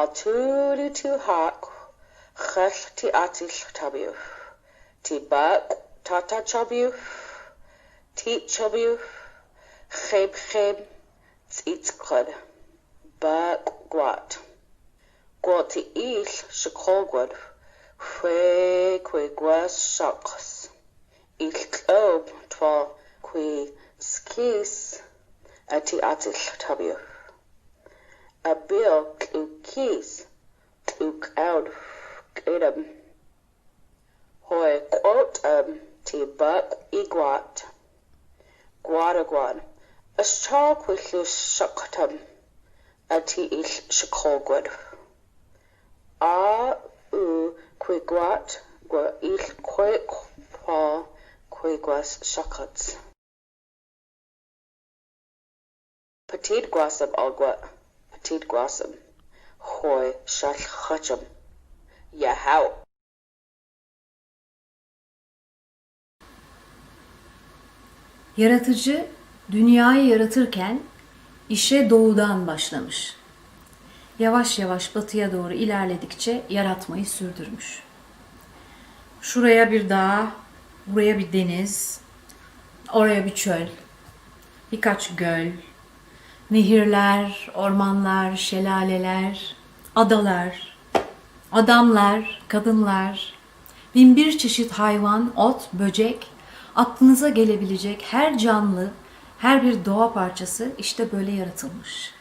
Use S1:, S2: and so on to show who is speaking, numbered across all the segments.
S1: a tūru tū hāk, xell tī atill tabiw, tī bāk tata chabiw, tī chabiw, xeb xeb, tzit qad, bāk gwat. Gwati ill shakogwad, fwe kwe gwas shaks. Ill qob twa kwe skis, ati atill tabiw a bill abil kis tuk out kidam hoi quote um tibak igwat gwadagwad ystal pwyllw soctam a ti ill sicogwad a yw gwigwat gwa ill quick paw quigwas sockets. Petite guasab alguat. Petit gwasam. Hoi shall chacham. Yahow.
S2: Yaratıcı dünyayı yaratırken işe doğudan başlamış. Yavaş yavaş batıya doğru ilerledikçe yaratmayı sürdürmüş. Şuraya bir dağ, buraya bir deniz, oraya bir çöl, birkaç göl, nehirler, ormanlar, şelaleler, adalar, adamlar, kadınlar, bin bir çeşit hayvan, ot, böcek, aklınıza gelebilecek her canlı, her bir doğa parçası işte böyle yaratılmış.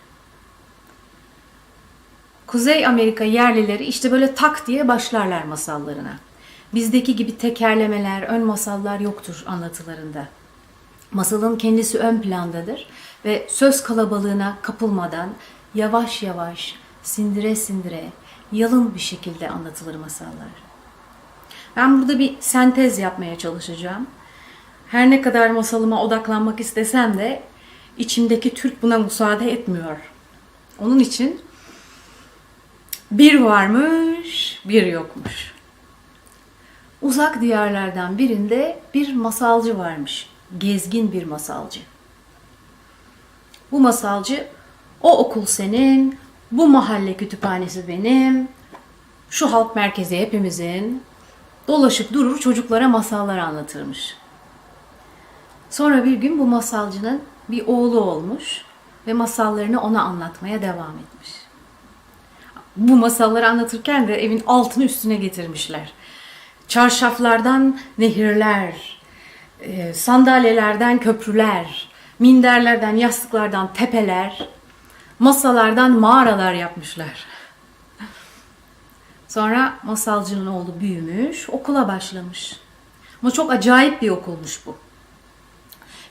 S2: Kuzey Amerika yerlileri işte böyle tak diye başlarlar masallarına. Bizdeki gibi tekerlemeler, ön masallar yoktur anlatılarında. Masalın kendisi ön plandadır ve söz kalabalığına kapılmadan yavaş yavaş, sindire sindire, yalın bir şekilde anlatılır masallar. Ben burada bir sentez yapmaya çalışacağım. Her ne kadar masalıma odaklanmak istesem de içimdeki Türk buna müsaade etmiyor. Onun için bir varmış, bir yokmuş. Uzak diyarlardan birinde bir masalcı varmış. Gezgin bir masalcı. Bu masalcı o okul senin, bu mahalle kütüphanesi benim, şu halk merkezi hepimizin dolaşıp durur çocuklara masallar anlatırmış. Sonra bir gün bu masalcının bir oğlu olmuş ve masallarını ona anlatmaya devam etmiş. Bu masalları anlatırken de evin altını üstüne getirmişler. Çarşaflardan nehirler, e, sandalyelerden köprüler, minderlerden, yastıklardan tepeler, masalardan mağaralar yapmışlar. Sonra masalcının oğlu büyümüş, okula başlamış. Ama çok acayip bir okulmuş bu.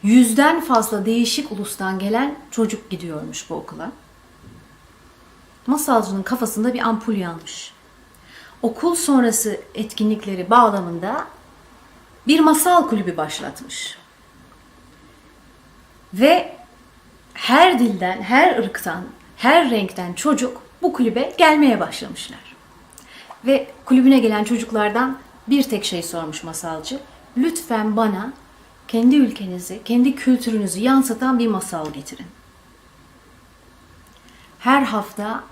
S2: Yüzden fazla değişik ulustan gelen çocuk gidiyormuş bu okula. Masalcının kafasında bir ampul yanmış. Okul sonrası etkinlikleri bağlamında bir masal kulübü başlatmış. Ve her dilden, her ırktan, her renkten çocuk bu kulübe gelmeye başlamışlar. Ve kulübüne gelen çocuklardan bir tek şey sormuş masalcı. Lütfen bana kendi ülkenizi, kendi kültürünüzü yansıtan bir masal getirin. Her hafta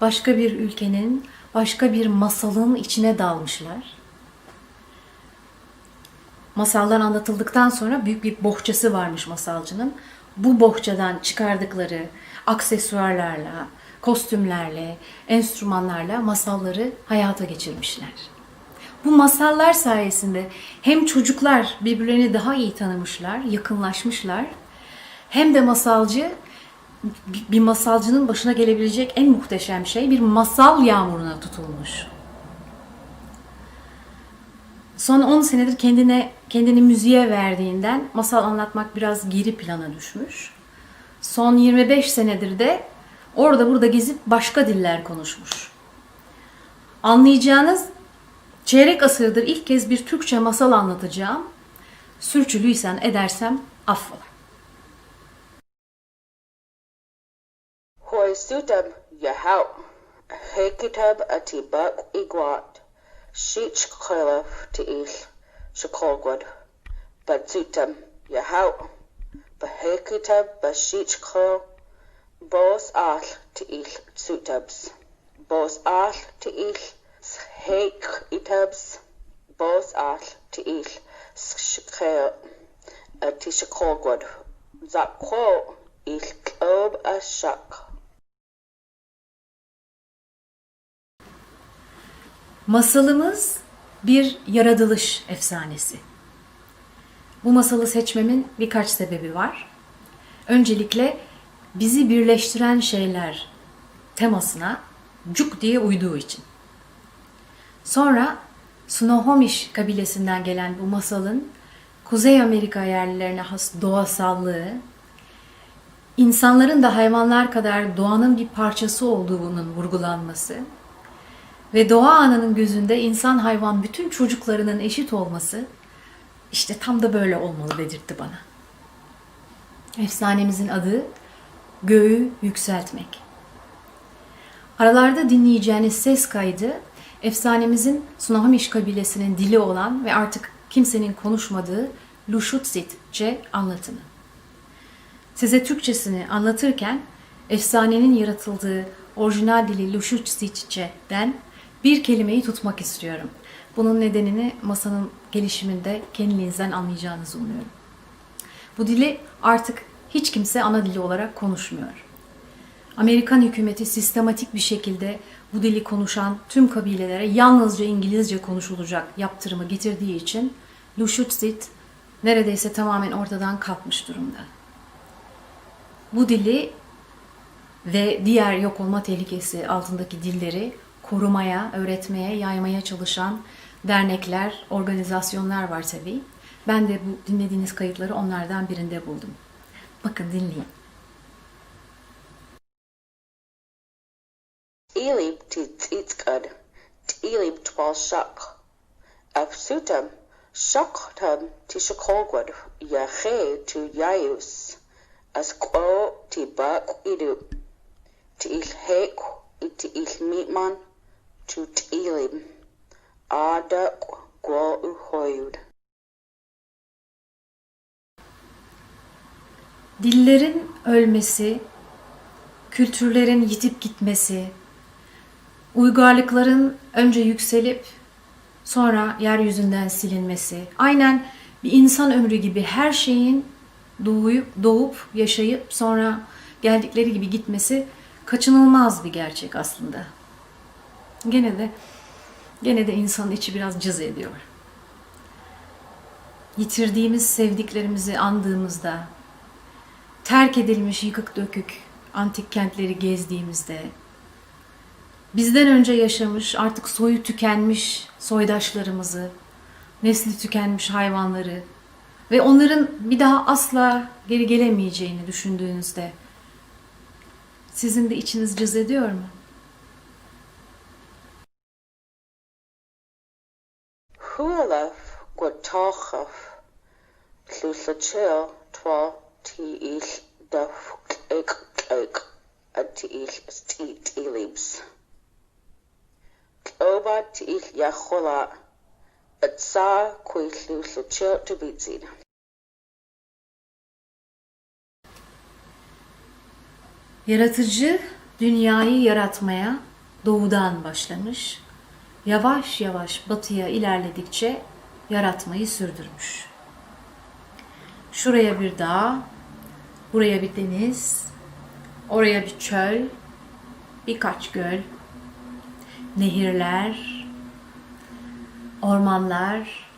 S2: başka bir ülkenin, başka bir masalın içine dalmışlar. Masallar anlatıldıktan sonra büyük bir bohçası varmış masalcının. Bu bohçadan çıkardıkları aksesuarlarla, kostümlerle, enstrümanlarla masalları hayata geçirmişler. Bu masallar sayesinde hem çocuklar birbirlerini daha iyi tanımışlar, yakınlaşmışlar. Hem de masalcı bir masalcının başına gelebilecek en muhteşem şey bir masal yağmuruna tutulmuş. Son 10 senedir kendine kendini müziğe verdiğinden masal anlatmak biraz geri plana düşmüş. Son 25 senedir de orada burada gezip başka diller konuşmuş. Anlayacağınız çeyrek asırdır ilk kez bir Türkçe masal anlatacağım. Sürçülüysen edersem affola.
S1: Hoi sutam yahow. Hekitab ati bak Siad chomh But sa chomhdháil b'fhiúdtam dheartháir, b'fhéachaidh ba siad chomh bós fhall d'aois sútabhs, bós fhall d'aois shéicítabhs, bós fhall d'aois scaoil atá sa chomhdháil. Sa chomh is seach.
S2: Masalımız bir yaratılış efsanesi. Bu masalı seçmemin birkaç sebebi var. Öncelikle bizi birleştiren şeyler temasına cuk diye uyduğu için. Sonra Snohomish kabilesinden gelen bu masalın Kuzey Amerika yerlilerine has doğasallığı, insanların da hayvanlar kadar doğanın bir parçası olduğunun vurgulanması ve doğa ananın gözünde insan hayvan bütün çocuklarının eşit olması işte tam da böyle olmalı dedirtti bana. Efsanemizin adı Göğü Yükseltmek. Aralarda dinleyeceğiniz ses kaydı efsanemizin Snohomish kabilesinin dili olan ve artık kimsenin konuşmadığı Lushutsitçe anlatımı. Size Türkçesini anlatırken efsanenin yaratıldığı orijinal dili Lushutsitçe'den bir kelimeyi tutmak istiyorum. Bunun nedenini masanın gelişiminde kendinizden anlayacağınızı umuyorum. Bu dili artık hiç kimse ana dili olarak konuşmuyor. Amerikan hükümeti sistematik bir şekilde bu dili konuşan tüm kabilelere yalnızca İngilizce konuşulacak yaptırımı getirdiği için Lushutsit neredeyse tamamen ortadan kalkmış durumda. Bu dili ve diğer yok olma tehlikesi altındaki dilleri korumaya, öğretmeye, yaymaya çalışan dernekler, organizasyonlar var tabii. Ben de bu dinlediğiniz kayıtları onlardan birinde buldum. Bakın dinleyin.
S1: Elib titskad Elib twal shak Afsutam shaktam tishakogwad Yahe to Yayus Askwo ti bak idu Ti il hek iti il mitman to Elib Adak gwo uhoyud
S2: Dillerin ölmesi, kültürlerin yitip gitmesi, uygarlıkların önce yükselip sonra yeryüzünden silinmesi, aynen bir insan ömrü gibi her şeyin doğuyup, doğup yaşayıp sonra geldikleri gibi gitmesi kaçınılmaz bir gerçek aslında. Gene de gene de insanın içi biraz cız ediyor. Yitirdiğimiz sevdiklerimizi andığımızda, terk edilmiş yıkık dökük antik kentleri gezdiğimizde, bizden önce yaşamış, artık soyu tükenmiş soydaşlarımızı, nesli tükenmiş hayvanları ve onların bir daha asla geri gelemeyeceğini düşündüğünüzde sizin de içiniz cız ediyor mu?
S1: Gwatochaf Llullachil twa ti ill daf ik ik a ti ill sti ilibs. Oba ti ill yachola at sa kwi llullachil to bitsin.
S2: Yaratıcı dünyayı yaratmaya doğudan başlamış. Yavaş yavaş batıya ilerledikçe yaratmayı sürdürmüş. Şuraya bir dağ, buraya bir deniz, oraya bir çöl, birkaç göl, nehirler, ormanlar,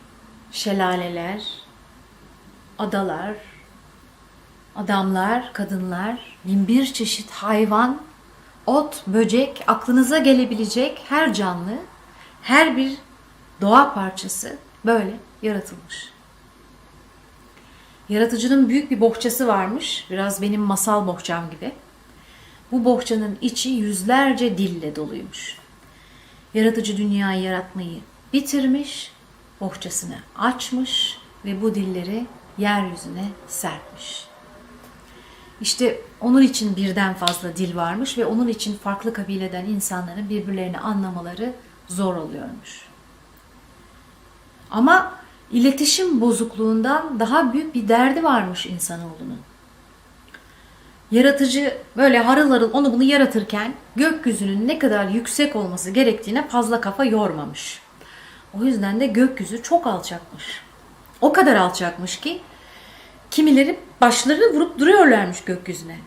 S2: şelaleler, adalar, adamlar, kadınlar, bin bir çeşit hayvan, ot, böcek, aklınıza gelebilecek her canlı, her bir doğa parçası böyle yaratılmış. Yaratıcının büyük bir bohçası varmış, biraz benim masal bohçam gibi. Bu bohçanın içi yüzlerce dille doluymuş. Yaratıcı dünyayı yaratmayı bitirmiş, bohçasını açmış ve bu dilleri yeryüzüne serpmiş. İşte onun için birden fazla dil varmış ve onun için farklı kabileden insanların birbirlerini anlamaları zor oluyormuş. Ama iletişim bozukluğundan daha büyük bir derdi varmış insanoğlunun. Yaratıcı böyle harıl harıl onu bunu yaratırken gökyüzünün ne kadar yüksek olması gerektiğine fazla kafa yormamış. O yüzden de gökyüzü çok alçakmış. O kadar alçakmış ki kimileri başlarını vurup duruyorlarmış gökyüzüne.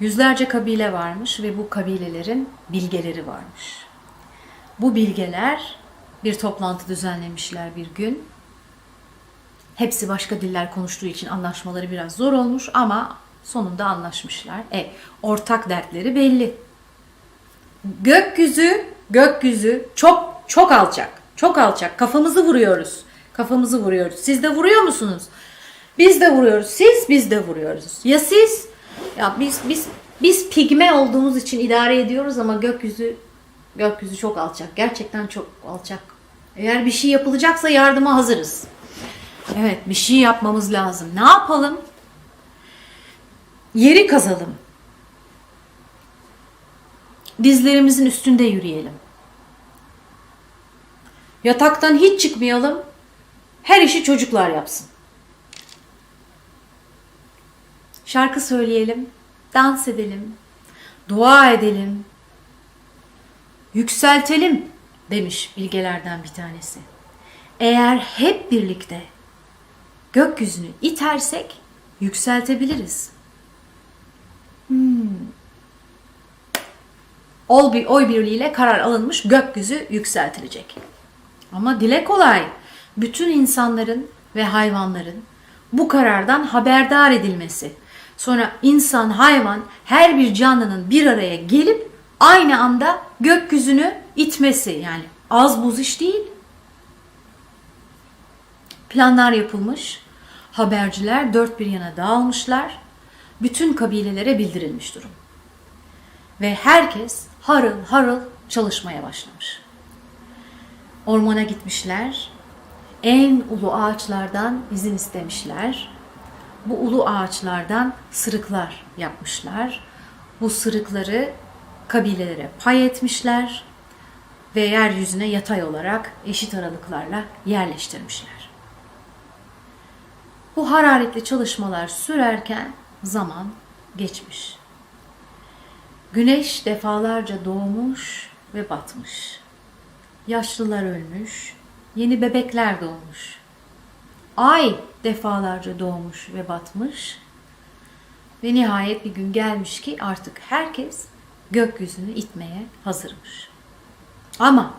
S2: Yüzlerce kabile varmış ve bu kabilelerin bilgeleri varmış. Bu bilgeler bir toplantı düzenlemişler bir gün. Hepsi başka diller konuştuğu için anlaşmaları biraz zor olmuş ama sonunda anlaşmışlar. E, ortak dertleri belli. Gökyüzü, gökyüzü çok çok alçak. Çok alçak. Kafamızı vuruyoruz. Kafamızı vuruyoruz. Siz de vuruyor musunuz? Biz de vuruyoruz. Siz biz de vuruyoruz. Ya siz ya biz biz biz pigme olduğumuz için idare ediyoruz ama gökyüzü gökyüzü çok alçak. Gerçekten çok alçak. Eğer bir şey yapılacaksa yardıma hazırız. Evet, bir şey yapmamız lazım. Ne yapalım? Yeri kazalım. Dizlerimizin üstünde yürüyelim. Yataktan hiç çıkmayalım. Her işi çocuklar yapsın. Şarkı söyleyelim, dans edelim, dua edelim, yükseltelim demiş bilgelerden bir tanesi. Eğer hep birlikte gökyüzünü itersek yükseltebiliriz. Hmm. Ol bir oy birliğiyle karar alınmış gökyüzü yükseltilecek. Ama dile kolay. Bütün insanların ve hayvanların bu karardan haberdar edilmesi. Sonra insan, hayvan, her bir canlının bir araya gelip aynı anda gökyüzünü itmesi. Yani az buz iş değil. Planlar yapılmış. Haberciler dört bir yana dağılmışlar. Bütün kabilelere bildirilmiş durum. Ve herkes harıl harıl çalışmaya başlamış. Ormana gitmişler. En ulu ağaçlardan izin istemişler. Bu ulu ağaçlardan sırıklar yapmışlar. Bu sırıkları kabilelere pay etmişler ve yeryüzüne yatay olarak eşit aralıklarla yerleştirmişler. Bu hararetli çalışmalar sürerken zaman geçmiş. Güneş defalarca doğmuş ve batmış. Yaşlılar ölmüş, yeni bebekler doğmuş. Ay defalarca doğmuş ve batmış. Ve nihayet bir gün gelmiş ki artık herkes gökyüzünü itmeye hazırmış. Ama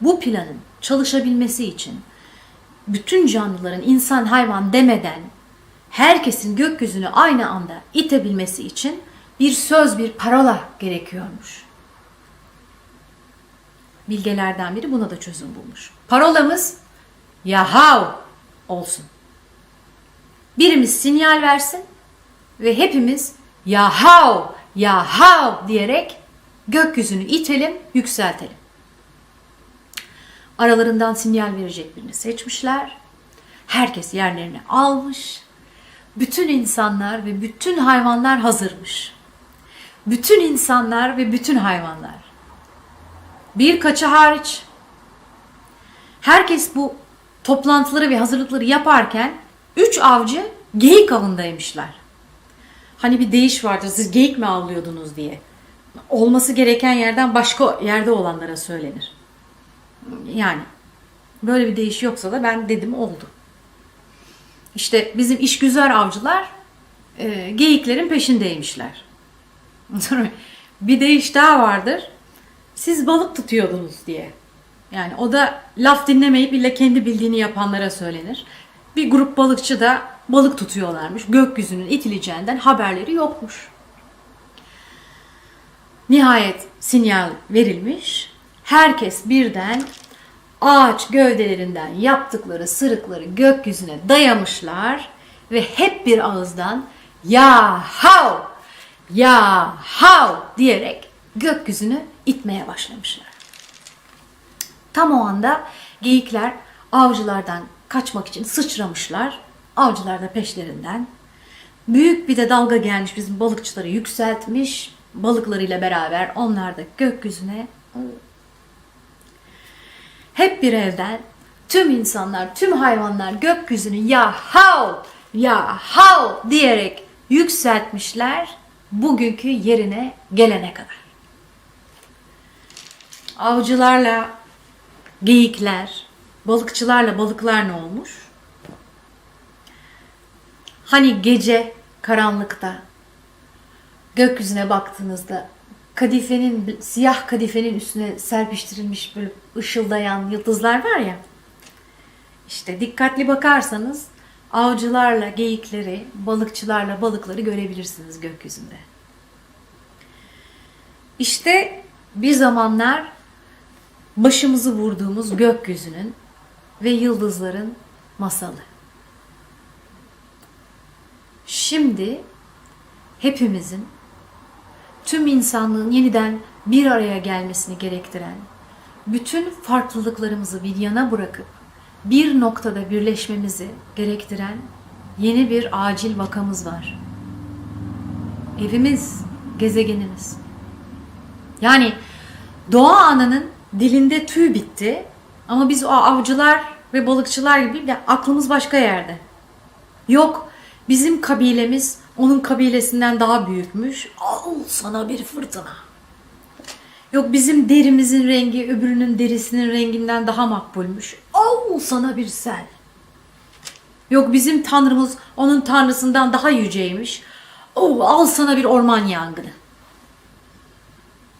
S2: bu planın çalışabilmesi için bütün canlıların insan hayvan demeden herkesin gökyüzünü aynı anda itebilmesi için bir söz, bir parola gerekiyormuş. Bilgelerden biri buna da çözüm bulmuş. Parolamız Yahav olsun. Birimiz sinyal versin ve hepimiz Yahav, Yahav diyerek gökyüzünü itelim, yükseltelim. Aralarından sinyal verecek birini seçmişler. Herkes yerlerini almış. Bütün insanlar ve bütün hayvanlar hazırmış. Bütün insanlar ve bütün hayvanlar. Birkaçı hariç. Herkes bu toplantıları ve hazırlıkları yaparken üç avcı geyik avındaymışlar. Hani bir deyiş vardır siz geyik mi avlıyordunuz diye. Olması gereken yerden başka yerde olanlara söylenir. Yani böyle bir değiş yoksa da ben dedim oldu. İşte bizim işgüzar avcılar e, geyiklerin peşindeymişler. Bir deyiş daha vardır. Siz balık tutuyordunuz diye. Yani o da laf dinlemeyip illa kendi bildiğini yapanlara söylenir. Bir grup balıkçı da balık tutuyorlarmış. Gökyüzünün itileceğinden haberleri yokmuş. Nihayet sinyal verilmiş. Herkes birden ağaç gövdelerinden yaptıkları sırıkları gökyüzüne dayamışlar ve hep bir ağızdan ya hav ya hav diyerek gökyüzünü itmeye başlamışlar. Tam o anda geyikler avcılardan kaçmak için sıçramışlar. Avcılar da peşlerinden. Büyük bir de dalga gelmiş bizim balıkçıları yükseltmiş. Balıklarıyla beraber onlar da gökyüzüne hep bir evden tüm insanlar, tüm hayvanlar gökyüzünü ya hav, ya hav diyerek yükseltmişler bugünkü yerine gelene kadar. Avcılarla geyikler, balıkçılarla balıklar ne olmuş? Hani gece karanlıkta gökyüzüne baktığınızda kadifenin siyah kadifenin üstüne serpiştirilmiş böyle ışıldayan yıldızlar var ya. İşte dikkatli bakarsanız avcılarla geyikleri, balıkçılarla balıkları görebilirsiniz gökyüzünde. İşte bir zamanlar başımızı vurduğumuz gökyüzünün ve yıldızların masalı. Şimdi hepimizin tüm insanlığın yeniden bir araya gelmesini gerektiren, bütün farklılıklarımızı bir yana bırakıp bir noktada birleşmemizi gerektiren yeni bir acil vakamız var. Evimiz, gezegenimiz. Yani doğa ananın dilinde tüy bitti ama biz o avcılar ve balıkçılar gibi de aklımız başka yerde. Yok bizim kabilemiz onun kabilesinden daha büyükmüş. Al sana bir fırtına. Yok bizim derimizin rengi öbürünün derisinin renginden daha makbulmuş. Al sana bir sel. Yok bizim tanrımız onun tanrısından daha yüceymiş. Oh, al sana bir orman yangını.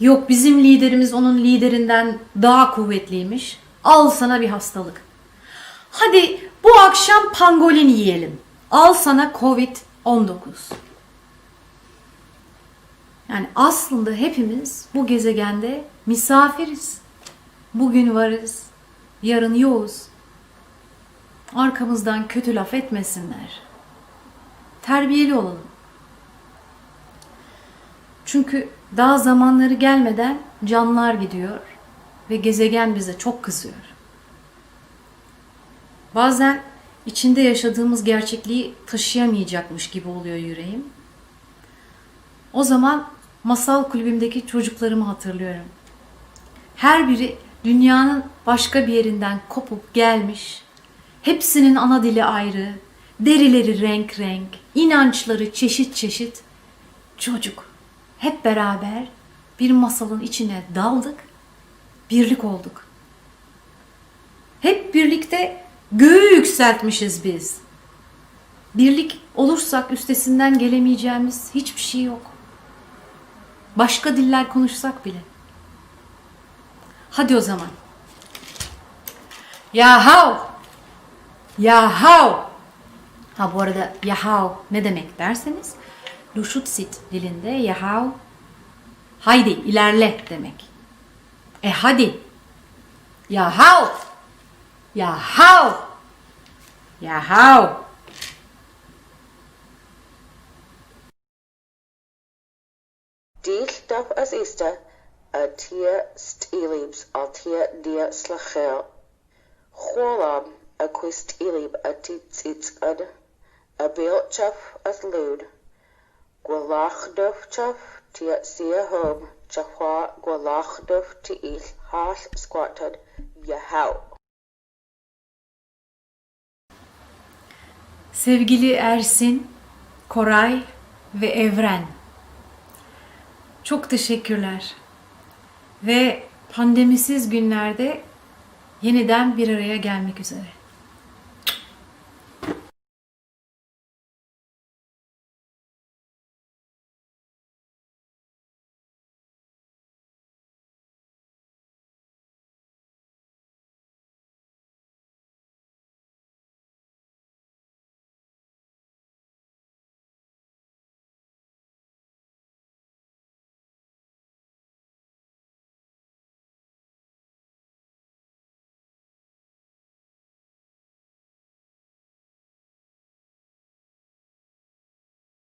S2: Yok bizim liderimiz onun liderinden daha kuvvetliymiş. Al sana bir hastalık. Hadi bu akşam pangolin yiyelim. Al sana Covid-19. Yani aslında hepimiz bu gezegende misafiriz. Bugün varız, yarın yoğuz. Arkamızdan kötü laf etmesinler. Terbiyeli olalım. Çünkü daha zamanları gelmeden canlar gidiyor ve gezegen bize çok kızıyor. Bazen içinde yaşadığımız gerçekliği taşıyamayacakmış gibi oluyor yüreğim. O zaman masal kulübümdeki çocuklarımı hatırlıyorum. Her biri dünyanın başka bir yerinden kopup gelmiş. Hepsinin ana dili ayrı, derileri renk renk, inançları çeşit çeşit. Çocuk hep beraber bir masalın içine daldık, birlik olduk. Hep birlikte göğü yükseltmişiz biz. Birlik olursak üstesinden gelemeyeceğimiz hiçbir şey yok. Başka diller konuşsak bile. Hadi o zaman. Yahav. Yahav. Ha bu arada yahav ne demek derseniz Luşutsit dilinde yahav haydi ilerle demek. E hadi. Yahav. Yahav. Yahav.
S1: Díl daf as ista a tia stílibs al tia dia slachel. Chwolab a quist ilib a ad. a bilchaf as lud. Gwalachduf chaf tia sia hob chahwa gwalachduf ti il has squatad yahaw.
S2: Sevgili Ersin, Koray ve Evren. Çok teşekkürler. Ve pandemisiz günlerde yeniden bir araya gelmek üzere.